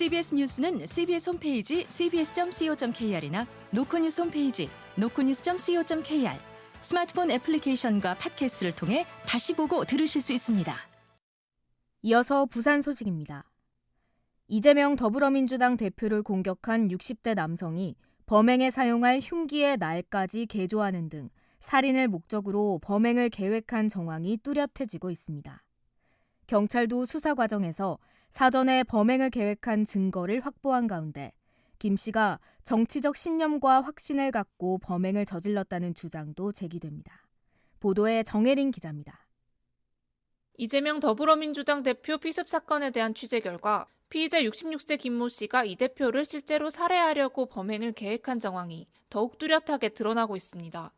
CBS 뉴스는 CBS 홈페이지 cbs.co.kr이나 노코뉴스 홈페이지 노코뉴스.co.kr 스마트폰 애플리케이션과 팟캐스트를 통해 다시 보고 들으실 수 있습니다. 이어서 부산 소식입니다. 이재명 더불어민주당 대표를 공격한 60대 남성이 범행에 사용할 흉기의 날까지 개조하는 등 살인을 목적으로 범행을 계획한 정황이 뚜렷해지고 있습니다. 경찰도 수사 과정에서 사전에 범행을 계획한 증거를 확보한 가운데 김 씨가 정치적 신념과 확신을 갖고 범행을 저질렀다는 주장도 제기됩니다. 보도에 정혜린 기자입니다. 이재명 더불어민주당 대표 피습 사건에 대한 취재 결과 피의자 66세 김모 씨가 이 대표를 실제로 살해하려고 범행을 계획한 정황이 더욱 뚜렷하게 드러나고 있습니다.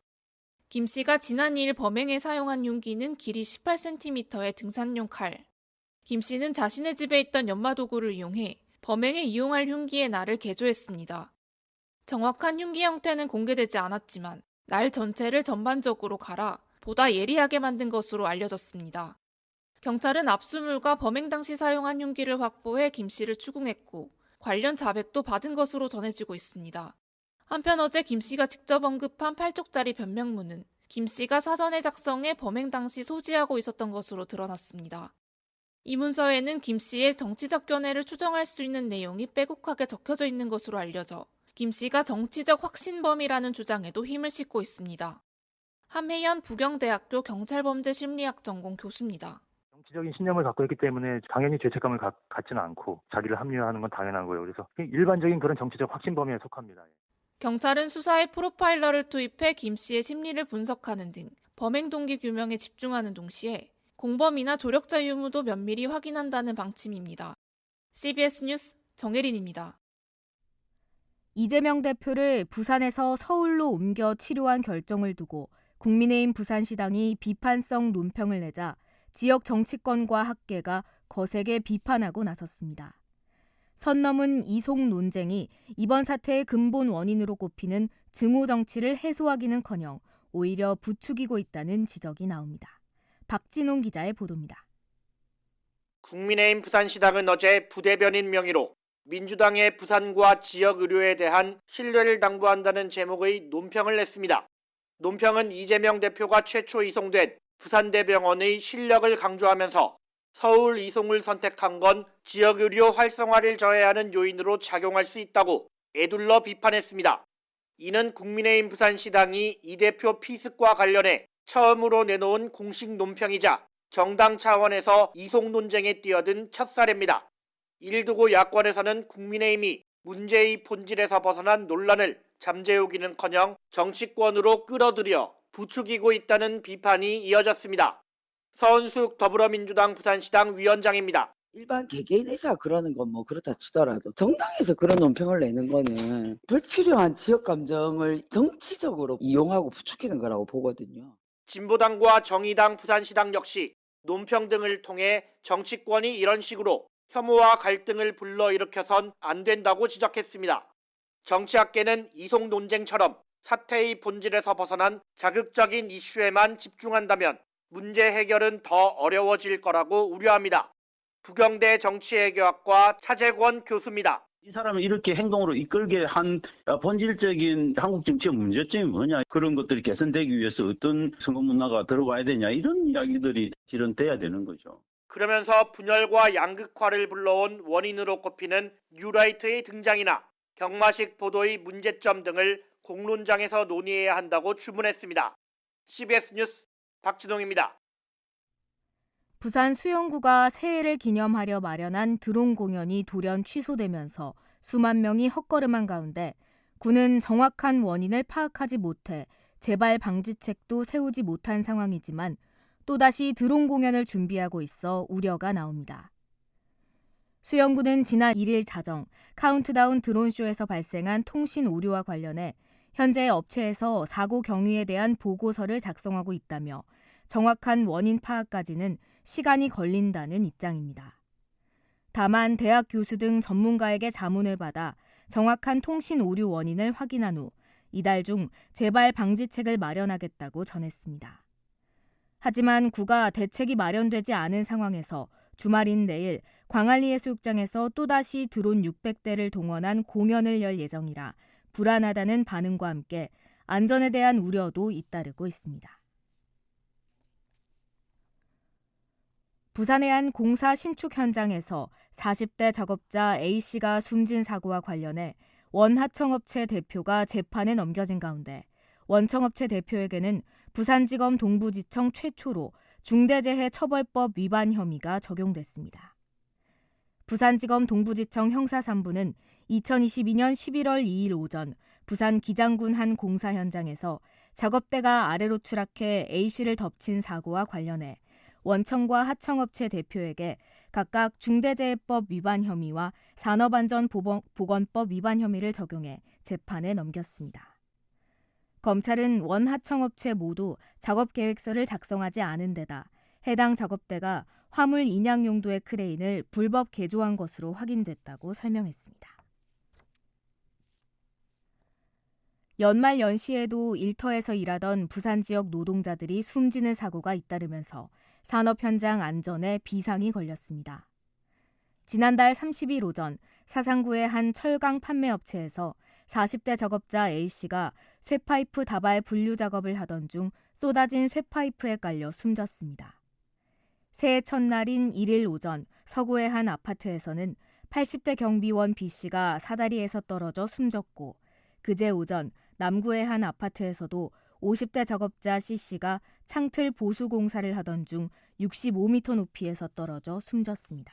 김 씨가 지난 2일 범행에 사용한 흉기는 길이 18cm의 등산용 칼. 김 씨는 자신의 집에 있던 연마 도구를 이용해 범행에 이용할 흉기의 날을 개조했습니다. 정확한 흉기 형태는 공개되지 않았지만 날 전체를 전반적으로 갈아 보다 예리하게 만든 것으로 알려졌습니다. 경찰은 압수물과 범행 당시 사용한 흉기를 확보해 김 씨를 추궁했고 관련 자백도 받은 것으로 전해지고 있습니다. 한편 어제 김 씨가 직접 언급한 8쪽짜리 변명문은 김 씨가 사전에 작성해 범행 당시 소지하고 있었던 것으로 드러났습니다. 이 문서에는 김 씨의 정치적 견해를 추정할 수 있는 내용이 빼곡하게 적혀져 있는 것으로 알려져 김 씨가 정치적 확신범이라는 주장에도 힘을 싣고 있습니다. 함혜연 부경대학교 경찰범죄심리학 전공 교수입니다. 정치적인 신념을 갖고 있기 때문에 당연히 죄책감을 가, 갖지는 않고 자기를 합리화하는 건 당연한 거예요. 그래서 일반적인 그런 정치적 확신범위에 속합니다. 경찰은 수사에 프로파일러를 투입해 김 씨의 심리를 분석하는 등 범행 동기 규명에 집중하는 동시에 공범이나 조력자 유무도 면밀히 확인한다는 방침입니다. CBS 뉴스 정혜린입니다. 이재명 대표를 부산에서 서울로 옮겨 치료한 결정을 두고 국민의힘 부산시당이 비판성 논평을 내자 지역 정치권과 학계가 거세게 비판하고 나섰습니다. 선 넘은 이송 논쟁이 이번 사태의 근본 원인으로 꼽히는 증오 정치를 해소하기는커녕 오히려 부추기고 있다는 지적이 나옵니다. 박진홍 기자의 보도입니다. 국민의힘 부산시당은 어제 부대변인 명의로 민주당의 부산과 지역 의료에 대한 신뢰를 당부한다는 제목의 논평을 냈습니다. 논평은 이재명 대표가 최초 이송된 부산대병원의 실력을 강조하면서 서울 이송을 선택한 건 지역 의료 활성화를 저해하는 요인으로 작용할 수 있다고 애둘러 비판했습니다. 이는 국민의힘 부산시당이 이 대표 피습과 관련해 처음으로 내놓은 공식 논평이자 정당 차원에서 이송 논쟁에 뛰어든 첫 사례입니다. 이를 두고 야권에서는 국민의힘이 문제의 본질에서 벗어난 논란을 잠재우기는커녕 정치권으로 끌어들여 부추기고 있다는 비판이 이어졌습니다. 서은숙 더불어민주당 부산시당 위원장입니다. 일반 개개인에서 그러는 건 뭐 그렇다 치더라도 정당에서 그런 논평을 내는 거는 불필요한 지역 감정을 정치적으로 이용하고 부추기는 거라고 보거든요. 진보당과 정의당 부산시당 역시 논평 등을 통해 정치권이 이런 식으로 혐오와 갈등을 불러일으켜선 안 된다고 지적했습니다. 정치학계는 이송 논쟁처럼 사태의 본질에서 벗어난 자극적인 이슈에만 집중한다면 문제 해결은 더 어려워질 거라고 우려합니다. 부경대 정치외교학과 차재권 교수입니다. 이 사람을 이렇게 행동으로 이끌게 한 본질적인 한국 정치의 문제점이 뭐냐 그런 것들이 개선되기 위해서 어떤 선거 문화가 들어와야 되냐 이런 이야기들이 실현돼야 되는 거죠. 그러면서 분열과 양극화를 불러온 원인으로 꼽히는 뉴라이트의 등장이나 경마식 보도의 문제점 등을 공론장에서 논의해야 한다고 주문했습니다. CBS 뉴스 박진홍입니다. 부산 수영구가 새해를 기념하려 마련한 드론 공연이 돌연 취소되면서 수만 명이 헛걸음한 가운데 군은 정확한 원인을 파악하지 못해 재발 방지책도 세우지 못한 상황이지만 또다시 드론 공연을 준비하고 있어 우려가 나옵니다. 수영구는 지난 1일 자정 카운트다운 드론쇼에서 발생한 통신 오류와 관련해 현재 업체에서 사고 경위에 대한 보고서를 작성하고 있다며 정확한 원인 파악까지는 시간이 걸린다는 입장입니다. 다만 대학 교수 등 전문가에게 자문을 받아 정확한 통신 오류 원인을 확인한 후 이달 중 재발 방지책을 마련하겠다고 전했습니다. 하지만 구가 대책이 마련되지 않은 상황에서 주말인 내일 광안리 해수욕장에서 또다시 드론 600대를 동원한 공연을 열 예정이라 불안하다는 반응과 함께 안전에 대한 우려도 잇따르고 있습니다. 부산의 한 공사 신축 현장에서 40대 작업자 A씨가 숨진 사고와 관련해 원하청업체 대표가 재판에 넘겨진 가운데 원청업체 대표에게는 부산지검 동부지청 최초로 중대재해처벌법 위반 혐의가 적용됐습니다. 부산지검 동부지청 형사 3부는 2022년 11월 2일 오전 부산 기장군 한 공사 현장에서 작업대가 아래로 추락해 A씨를 덮친 사고와 관련해 원청과 하청업체 대표에게 각각 중대재해법 위반 혐의와 산업안전보건법 위반 혐의를 적용해 재판에 넘겼습니다. 검찰은 원 하청업체 모두 작업 계획서를 작성하지 않은 데다 해당 작업대가 화물 인양 용도의 크레인을 불법 개조한 것으로 확인됐다고 설명했습니다. 연말 연시에도 일터에서 일하던 부산 지역 노동자들이 숨지는 사고가 잇따르면서 산업 현장 안전에 비상이 걸렸습니다. 지난달 30일 오전 사상구의 한 철강 판매업체에서 40대 작업자 A씨가 쇠파이프 다발 분류 작업을 하던 중 쏟아진 쇠파이프에 깔려 숨졌습니다. 새해 첫날인 1일 오전 서구의 한 아파트에서는 80대 경비원 B씨가 사다리에서 떨어져 숨졌고 그제 오전 남구의 한 아파트에서도 50대 작업자 C씨가 창틀 보수 공사를 하던 중 65m 높이에서 떨어져 숨졌습니다.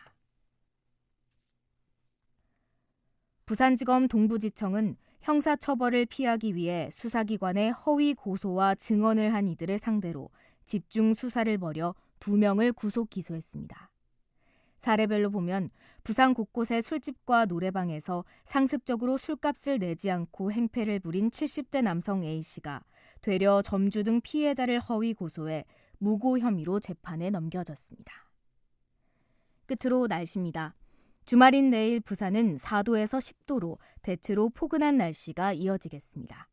부산지검 동부지청은 형사처벌을 피하기 위해 수사기관에 허위 고소와 증언을 한 이들을 상대로 집중 수사를 벌여 두 명을 구속 기소했습니다. 사례별로 보면 부산 곳곳의 술집과 노래방에서 상습적으로 술값을 내지 않고 행패를 부린 70대 남성 A씨가 되려 점주 등 피해자를 허위 고소해 무고 혐의로 재판에 넘겨졌습니다. 끝으로 날씨입니다. 주말인 내일 부산은 4도에서 10도로 대체로 포근한 날씨가 이어지겠습니다.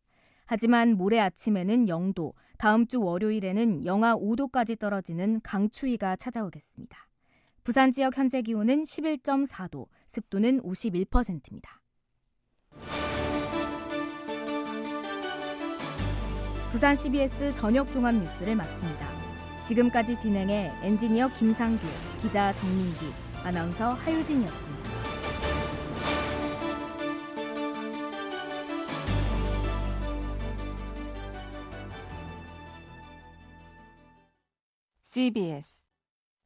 하지만 모레 아침에는 0도, 다음 주 월요일에는 영하 5도까지 떨어지는 강추위가 찾아오겠습니다. 부산 지역 현재 기온은 11.4도, 습도는 51%입니다. 부산 CBS 저녁 종합 뉴스를 마칩니다. 지금까지 진행해 엔지니어 김상규, 기자 정민기, 아나운서 하유진이었습니다. CBS